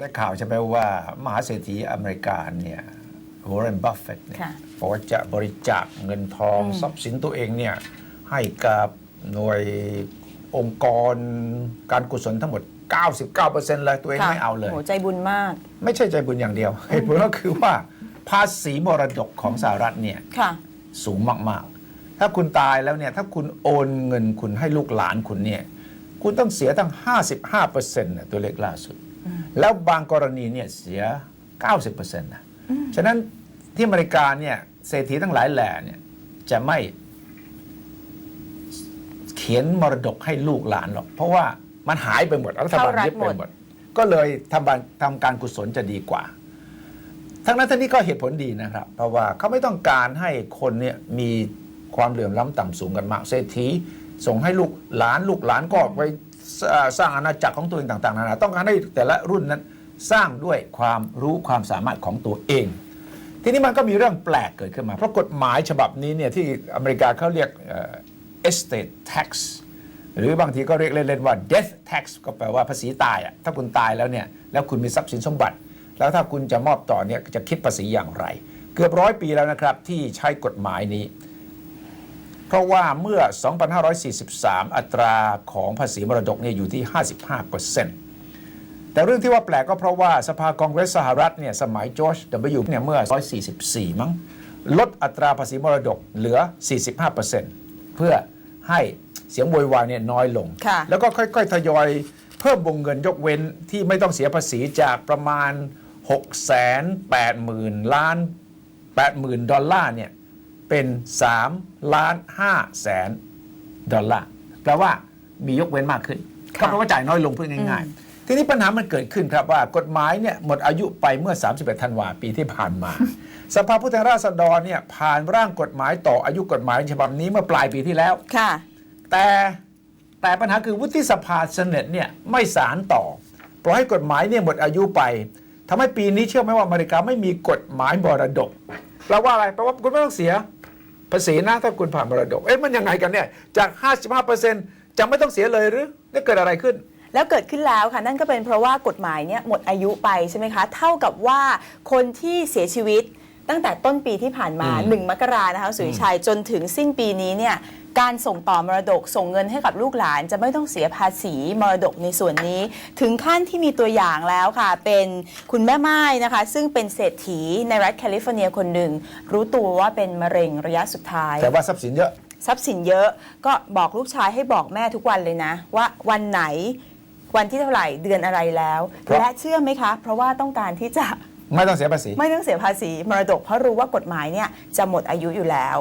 ได้ข่าวใช่ไหมว่ามหาเศรษฐีอเมริกาเนี่ยวอร์เรนบัฟเฟตเนี่ยค่ะบอกว่าจะบริจาคเงินทองทรัพย์สินตัวเองเนี่ยให้กับหน่วยองค์กรการกุศลทั้งหมด 99%เลยตัวเองค่ะไม่เอาเลยโหใจบุญมาก ไม่ใช่ใจบุญอย่างเดียวเหตุผลก็คือว่าภาษีมรดกของสหรัฐเนี่ยค่ะสูงมาก ๆ ถ้าคุณตายแล้วเนี่ยถ้าคุณโอนเงินคุณให้ลูกหลานคุณเนี่ยคุณต้องเสียตั้ง 55เปอร์เซ็นต์ตัวเลขล่าสุด แล้วบางกรณีเนี่ยเสีย 90เปอร์เซ็นต์นะฉะนั้นที่อเมริกาเนี่ยเศรษฐีทั้งหลายแหล่เนี่ยจะไม่เขียนมรดกให้ลูกหลานหรอก เพราะว่ามันหายไปหมดรัฐบาลเข้ารัฐยึดไปหมดหมด ก็เลยทำบานทำการกุศลจะดีกว่า ทั้งนั้นทั้งนี้ก็เหตุผลดีนะครับ เพราะว่าเขาไม่ต้องการให้คนเนี่ยมีความเหลื่อมล้ำต่ำสูงกันมาก เศรษฐีส่งให้ลูกหลานลูกหลานก็ไป สร้างอาณาจักรของตัวเองต่างๆนานาต้องการให้แต่ละรุ่นนั้นสร้างด้วยความรู้ความสามารถของตัวเอง ทีนี้มันก็มีเรื่องแปลกเกิดขึ้นมา เพราะกฎหมายฉบับนี้เนี่ยที่อเมริกาเขาเรียกเอ่อ estate tax หรือบางทีก็เรียกเล่นๆว่า death tax ก็แปลว่าภาษีตายอะถ้าคุณตายแล้วเนี่ยแล้วคุณมีทรัพย์สินสมบัติ แล้วถ้าคุณจะมอบต่อเนี่ยจะคิดภาษีอย่างไร เกือบร้อยปีแล้วนะครับที่ใช้กฎหมายนี้ เพราะว่าเมื่อ 2543 อัตราของภาษีมรดกเนี่ยอยู่ที่ 55%แต่เรื่องที่ว่าแปลกก็เพราะว่าสภากองเกรสสหรัฐเนี่ยสมัยจอร์จ W เนี่ยเมื่อ 144 มั้ง ลดอัตราภาษีมรดกเหลือ 45%เพื่อให้เสียงโวยวายเนี่ยน้อยลงค่ะแล้วก็ค่อยๆ ทยอยเพิ่มวงเงินยกเว้นที่ไม่ต้องเสียภาษีจากประมาณ 6 8 0 0 0 0 ล้าน 80,000 ดอลลาร์เนี่ย เป็น3ล้าน5แสนดอลลาร์แปลว่ามียกเว้นมากขึ้นค่ะก็แปลว่าจ่ายน้อยลงพูดง่ายๆ ทีนี้ปัญหามันเกิดขึ้นครับว่ากฎหมายเนี่ยหมดอายุไปเมื่อ 31 ธันวาปีที่ผ่านมา สภาผู้แทนราษฎรเนี่ยผ่านร่างกฎหมายต่ออายุกฎหมายฉบับนี้เมื่อปลายปีที่แล้วค่ะ แต่แต่ปัญหาคือวุฒิสภาเสนตเนี่ยไม่สารต่อปล่อยให้กฎหมายเนี่ยหมดอายุไปทำให้ปีนี้เชื่อไหมว่าอเมริกาไม่มีกฎหมายมรดกแปลว่าอะไรแปลว่าคุณไม่ต้องเสีย ภาษีนะถ้าคุณผ่านมรดก เอ๊ะมันยังไงกันเนี่ย จาก 55%จะไม่ต้องเสียเลยหรือนี่เกิดอะไรขึ้น แล้วเกิดขึ้นแล้วค่ะ นั่นก็เป็นเพราะว่ากฎหมายเนี่ยหมดอายุไปใช่ไหมคะ เท่ากับว่าคนที่เสียชีวิต ตั้งแต่ต้นปีที่ผ่านมาอืม1มกรานะคะสุริชัยจนถึงสิ้นปีนี้เนี่ยการส่งต่อมรดกส่งเงินให้กับลูกหลาน จะไม่ต้องเสียภาษีมรดกในส่วนนี้ ถึงขั้นที่มีตัวอย่างแล้วค่ะ เป็นคุณแม่ไม้นะคะ ซึ่งเป็นเศรษฐีในรัฐแคลิฟอร์เนียคนหนึ่ง รู้ตัวว่าเป็นมะเร็งระยะสุดท้าย แต่ว่าทรัพย์สินเยอะทรัพย์สินเยอะ ก็บอกลูกชายให้บอกแม่ทุกวันเลยนะ ว่าวันไหนวันที่เท่าไหร่เดือนอะไรแล้วเพราะและเชื่อไหมคะ เพราะว่าต้องการที่จะ ไม่ต้องเสียภาษี ไม่ต้องเสียภาษีมรดกเพราะรู้ว่ากฎหมายเนี่ยจะหมดอายุอยู่แล้ว